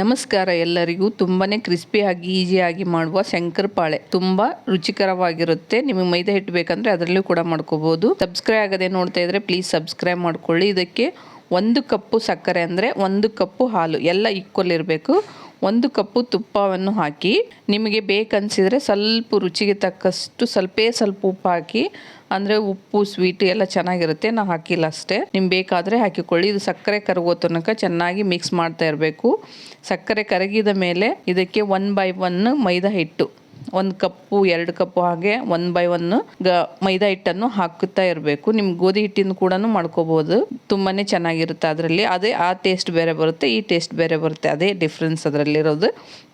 ನಮಸ್ಕಾರ ಎಲ್ಲರಿಗೂ. ತುಂಬಾನೇ ಕ್ರಿಸ್ಪಿಯಾಗಿ ಈಸಿಯಾಗಿ ಮಾಡುವ ಶಂಕರಪಾಳೆ ತುಂಬಾ ರುಚಿಕರವಾಗಿರುತ್ತೆ. ನಿಮಗೆ ಮೈದಾ ಹಿಟ್ಟು ಬೇಕಂದ್ರೆ ಅದರಲ್ಲೂ ಕೂಡ ಮಾಡ್ಕೋಬಹುದು ಸಬ್ಸ್ಕ್ರೈಬ್ ಆಗದೆ ನೋಡ್ತಾ ಇದ್ರೆ ಪ್ಲೀಸ್ ಸಬ್ಸ್ಕ್ರೈಬ್ ಮಾಡ್ಕೊಳ್ಳಿ. ಇದಕ್ಕೆ ಒಂದು ಕಪ್ಪು ಸಕ್ಕರೆ ಅಂದರೆ ಒಂದು ಕಪ್ಪು ಹಾಲು. ಎಲ್ಲ ಈಕ್ವಲ್ ಇರಬೇಕು. ಒಂದು ಕಪ್ಪು ತುಪ್ಪವನ್ನು ಹಾಕಿ ನಿಮಗೆ ಬೇಕನ್ಸಿದ್ರೆ ಸ್ವಲ್ಪ ರುಚಿಗೆ ತಕ್ಕಷ್ಟು ಸ್ವಲ್ಪೇ ಸ್ವಲ್ಪ ಉಪ್ಪು ಹಾಕಿ, ಅಂದರೆ ಉಪ್ಪು ಸ್ವೀಟ್ ಎಲ್ಲ ಚೆನ್ನಾಗಿರುತ್ತೆ. ನಾವು ಹಾಕಿಲ್ಲ ಅಷ್ಟೇ. ನಿಮ್ಗೆ ಬೇಕಾದರೆ ಹಾಕಿಕೊಳ್ಳಿ. ಇದು ಸಕ್ಕರೆ ಕರಗೋ ತನಕ ಚೆನ್ನಾಗಿ ಮಿಕ್ಸ್ ಮಾಡ್ತಾ ಇರಬೇಕು. ಸಕ್ಕರೆ ಕರಗಿದ ಮೇಲೆ ಇದಕ್ಕೆ ಒನ್ ಬೈ ಒನ್ ಮೈದಾ ಹಿಟ್ಟು. ಒಂದು ಕಪ್ಪು, ಎರಡು ಕಪ್ಪು ಹಾಗೆ ಒನ್ ಬೈ ಒನ್ ಗ ಮೈದಾ ಹಿಟ್ಟನ್ನು ಹಾಕುತ್ತಾ ಇರಬೇಕು. ನಿಮ್ಮ ಗೋಧಿ ಹಿಟ್ಟಿನ ಕೂಡ ಮಾಡ್ಕೋಬಹುದು ತುಂಬಾನೇ ಚೆನ್ನಾಗಿರುತ್ತೆ ಅದರಲ್ಲಿ. ಅದೇ ಆ ಟೇಸ್ಟ್ ಬೇರೆ ಬರುತ್ತೆ, ಈ ಟೇಸ್ಟ್ ಬೇರೆ ಬರುತ್ತೆ. ಅದೇ ಡಿಫ್ರೆನ್ಸ್ ಅದರಲ್ಲಿರೋದು.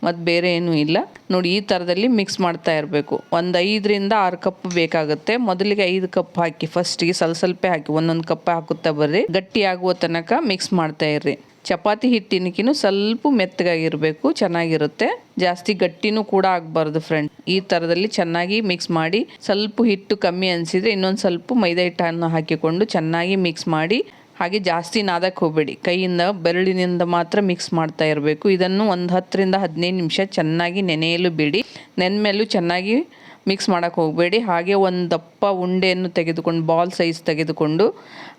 ಮತ್ತು ಬೇರೆ ಏನೂ ಇಲ್ಲ. ನೋಡಿ, ಈ ಥರದಲ್ಲಿ ಮಿಕ್ಸ್ ಮಾಡ್ತಾ ಇರಬೇಕು. ಒಂದು ಐದರಿಂದ ಆರು ಕಪ್ ಬೇಕಾಗುತ್ತೆ. ಮೊದಲಿಗೆ ಐದು ಕಪ್ ಹಾಕಿ ಫಸ್ಟಿಗೆ ಸ್ವಲ್ಪ ಸ್ವಲ್ಪ ಹಾಕಿ, ಒಂದೊಂದು ಕಪ್ ಹಾಕುತ್ತಾ ಬರ್ರಿ. ಗಟ್ಟಿ ಆಗುವ ತನಕ ಮಿಕ್ಸ್ ಮಾಡ್ತಾ ಇರ್ರಿ. ಚಪಾತಿ ಹಿಟ್ಟಿನಕಿನೂ ಸ್ವಲ್ಪ ಮೆತ್ತಗಾಗಿರಬೇಕು, ಚೆನ್ನಾಗಿರುತ್ತೆ. ಜಾಸ್ತಿ ಗಟ್ಟಿನೂ ಕೂಡ ಆಗಬಾರ್ದು ಫ್ರೆಂಡ್ ಈ ಥರದಲ್ಲಿ ಚೆನ್ನಾಗಿ ಮಿಕ್ಸ್ ಮಾಡಿ, ಸ್ವಲ್ಪ ಹಿಟ್ಟು ಕಮ್ಮಿ ಅನಿಸಿದರೆ ಇನ್ನೊಂದು ಸ್ವಲ್ಪ ಮೈದಾ ಹಿಟ್ಟನ್ನು ಹಾಕಿಕೊಂಡು ಚೆನ್ನಾಗಿ ಮಿಕ್ಸ್ ಮಾಡಿ, ಹಾಗೆ ಜಾಸ್ತಿ ನಾದಕ್ಕೆ ಹೋಗಬೇಡಿ. ಕೈಯಿಂದ, ಬೆರಳಿನಿಂದ ಮಾತ್ರ ಮಿಕ್ಸ್ ಮಾಡ್ತಾ ಇರಬೇಕು. ಇದನ್ನು ಒಂದು ಹತ್ತರಿಂದ ಹದಿನೈದು ನಿಮಿಷ ಚೆನ್ನಾಗಿ ನೆನೆಯಲು ಬಿಡಿ. ನೆನ್ಮೇಲೂ ಚೆನ್ನಾಗಿ ಮಿಕ್ಸ್ ಮಾಡೋಕ್ಕೆ ಹೋಗಬೇಡಿ. ಹಾಗೆ ಒಂದು ದಪ್ಪ ಉಂಡೆಯನ್ನು ತೆಗೆದುಕೊಂಡು ಬಾಲ್ ಸೈಜ್ ತೆಗೆದುಕೊಂಡು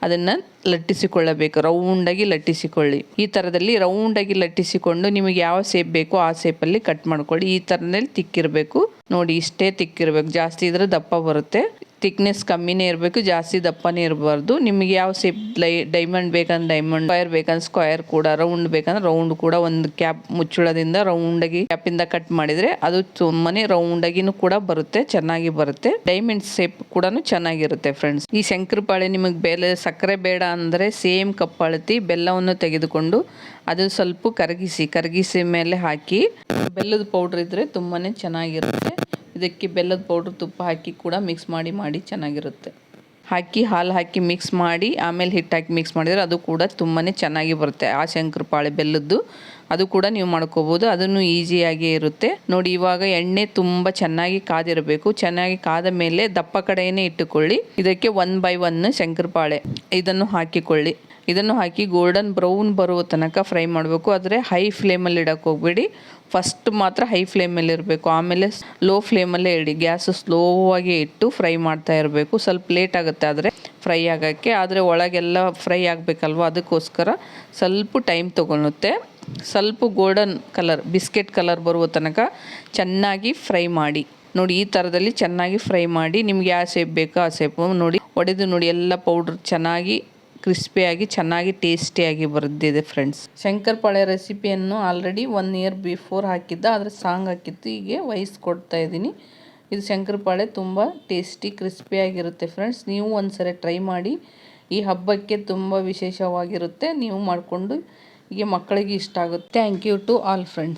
ಅದನ್ನು ಲಟ್ಟಿಸಿಕೊಳ್ಳಬೇಕು, ರೌಂಡಾಗಿ ಲಟ್ಟಿಸಿಕೊಳ್ಳಿ. ಈ ಥರದಲ್ಲಿ ರೌಂಡಾಗಿ ಲಟ್ಟಿಸಿಕೊಂಡು ನಿಮಗೆ ಯಾವ ಸೇಪ್ ಬೇಕೋ ಆ ಸೇಪಲ್ಲಿ ಕಟ್ ಮಾಡ್ಕೊಳ್ಳಿ. ಈ ಥರದಲ್ಲಿ ತಿಕ್ಕಿರಬೇಕು. ನೋಡಿ, ಇಷ್ಟೇ ತಿಕ್ಕಿರಬೇಕು. ಜಾಸ್ತಿ ಇದ್ರೆ ದಪ್ಪ ಬರುತ್ತೆ. ಥಿಕ್ನೆಸ್ ಕಮ್ಮಿನೇ ಇರಬೇಕು, ಜಾಸ್ತಿ ದಪ್ಪನೇ ಇರಬಾರ್ದು. ನಿಮಗೆ ಯಾವ ಸೇಪ್ ಲೈ ಡೈಮಂಡ್ ಬೇಕಂದ್ರೆ ಡೈಮಂಡ್ ಸ್ಕ್ವಯರ್ ಬೇಕಂದ್ರೆ ಸ್ಕ್ವಯರ್ ಕೂಡ ರೌಂಡ್ ಬೇಕಂದ್ರೆ ರೌಂಡ್ ಕೂಡ. ಒಂದು ಕ್ಯಾಪ್ ಮುಚ್ಚಳದಿಂದ ರೌಂಡಾಗಿ ಕ್ಯಾಪಿಂದ ಕಟ್ ಮಾಡಿದರೆ ಅದು ಸುಮ್ಮನೆ ರೌಂಡಾಗಿನೂ ಕೂಡ ಬರುತ್ತೆ, ಚೆನ್ನಾಗಿ ಬರುತ್ತೆ. ಡೈಮಂಡ್ ಸೇಪ್ ಕೂಡ ಚೆನ್ನಾಗಿರುತ್ತೆ ಫ್ರೆಂಡ್ಸ್ ಈ ಶಂಕರಪಾಳೆ ನಿಮಗೆ ಬೇಲೆ ಸಕ್ಕರೆ ಬೇಡ ಅಂದರೆ ಸೇಮ್ ಕಪ್ ಅಳತಿ, ಬೆಲ್ಲವನ್ನು ತೆಗೆದುಕೊಂಡು ಅದು ಸ್ವಲ್ಪ ಕರಗಿಸಿ ಕರಗಿಸಿ ಮೇಲೆ ಹಾಕಿ, ಬೆಲ್ಲದ ಪೌಡ್ರ್ ಇದ್ದರೆ ತುಂಬಾ ಚೆನ್ನಾಗಿರುತ್ತೆ. ಇದಕ್ಕೆ ಬೆಲ್ಲದ ಪೌಡ್ರ್ ತುಪ್ಪ ಹಾಕಿ ಕೂಡ ಮಿಕ್ಸ್ ಮಾಡಿ ಮಾಡಿ ಚೆನ್ನಾಗಿರುತ್ತೆ. ಹಾಕಿ, ಹಾಲು ಹಾಕಿ ಮಿಕ್ಸ್ ಮಾಡಿ, ಆಮೇಲೆ ಹಿಟ್ಟು ಹಾಕಿ ಮಿಕ್ಸ್ ಮಾಡಿದರೆ ಅದು ಕೂಡ ತುಂಬಾ ಚೆನ್ನಾಗಿ ಬರುತ್ತೆ. ಆ ಶಂಕರಪಾಳೆ ಬೆಲ್ಲದ್ದು. ಅದು ಕೂಡ ನೀವು ಮಾಡ್ಕೋಬೋದು. ಅದನ್ನು ಈಸಿಯಾಗಿ ಇರುತ್ತೆ. ನೋಡಿ, ಇವಾಗ ಎಣ್ಣೆ ತುಂಬ ಚೆನ್ನಾಗಿ ಕಾದಿರಬೇಕು. ಚೆನ್ನಾಗಿ ಕಾದ ಮೇಲೆ ದಪ್ಪ ಕಡೆಯೇ ಇಟ್ಟುಕೊಳ್ಳಿ. ಇದಕ್ಕೆ ಒನ್ ಬೈ ಒನ್ ಶಂಕರಪಾಳೆ. ಇದನ್ನು ಹಾಕಿಕೊಳ್ಳಿ. ಇದನ್ನು ಹಾಕಿ ಗೋಲ್ಡನ್ ಬ್ರೌನ್ ಬರುವ ತನಕ ಫ್ರೈ ಮಾಡಬೇಕು. ಆದರೆ ಹೈ ಫ್ಲೇಮಲ್ಲಿ ಇಡಕ್ಕೆ ಹೋಗಬೇಡಿ. ಫಸ್ಟ್ ಮಾತ್ರ ಹೈ ಫ್ಲೇಮಲ್ಲಿ ಇರಬೇಕು. ಆಮೇಲೆ ಲೋ ಫ್ಲೇಮಲ್ಲೇ ಇಡಿ. ಗ್ಯಾಸ್ ಸ್ಲೋ ಆಗಿ ಇಟ್ಟು ಫ್ರೈ ಮಾಡ್ತಾ ಇರಬೇಕು. ಸ್ವಲ್ಪ ಲೇಟ್ ಆಗುತ್ತೆ ಆದರೆ ಫ್ರೈ ಆಗೋಕ್ಕೆ. ಆದರೆ ಒಳಗೆಲ್ಲ ಫ್ರೈ ಆಗಬೇಕಲ್ವ? ಅದಕ್ಕೋಸ್ಕರ ಸ್ವಲ್ಪ ಟೈಮ್ ತೊಗೊಳುತ್ತೆ ಸ್ವಲ್ಪ ಗೋಲ್ಡನ್ ಕಲರ್, ಬಿಸ್ಕೆಟ್ ಕಲರ್ ಬರುವ ತನಕ ಚೆನ್ನಾಗಿ ಫ್ರೈ ಮಾಡಿ. ನೋಡಿ, ಈ ಥರದಲ್ಲಿ ಚೆನ್ನಾಗಿ ಫ್ರೈ ಮಾಡಿ ನಿಮ್ಗೆ ಯಾವ ಸೇಪ್ ಬೇಕೋ ಆ ಸೇಪು ನೋಡಿ. ಒಡೆದು ನೋಡಿ, ಎಲ್ಲ ಪೌಡ್ರ್ ಚೆನ್ನಾಗಿ ಕ್ರಿಸ್ಪಿಯಾಗಿ ಚೆನ್ನಾಗಿ ಟೇಸ್ಟಿಯಾಗಿ ಬರೆದಿದೆ ಫ್ರೆಂಡ್ಸ್ ಶಂಕರಪಾಳೆ ರೆಸಿಪಿಯನ್ನು ಆಲ್ರೆಡಿ ಒನ್ ಇಯರ್ ಬಿಫೋರ್ ಹಾಕಿದ್ದ, ಆದರೆ ಸಾಂಗ್ ಹಾಕಿತ್ತು ಹೀಗೆ ವಹಿಸ್ಕೊಡ್ತಾ ಕೊಡ್ತಾ ಇದ್ದೀನಿ. ಇದು ಶಂಕರಪಾಳೆ ತುಂಬ ಟೇಸ್ಟಿ ಕ್ರಿಸ್ಪಿಯಾಗಿರುತ್ತೆ ಫ್ರೆಂಡ್ಸ್ ನೀವು ಒಂದ್ಸರಿ ಟ್ರೈ ಮಾಡಿ. ಈ ಹಬ್ಬಕ್ಕೆ ತುಂಬ ವಿಶೇಷವಾಗಿರುತ್ತೆ. ನೀವು ಮಾಡಿಕೊಂಡು ಹೀಗೆ ಮಕ್ಕಳಿಗೆ ಇಷ್ಟ ಆಗುತ್ತೆ. Thank you to all friends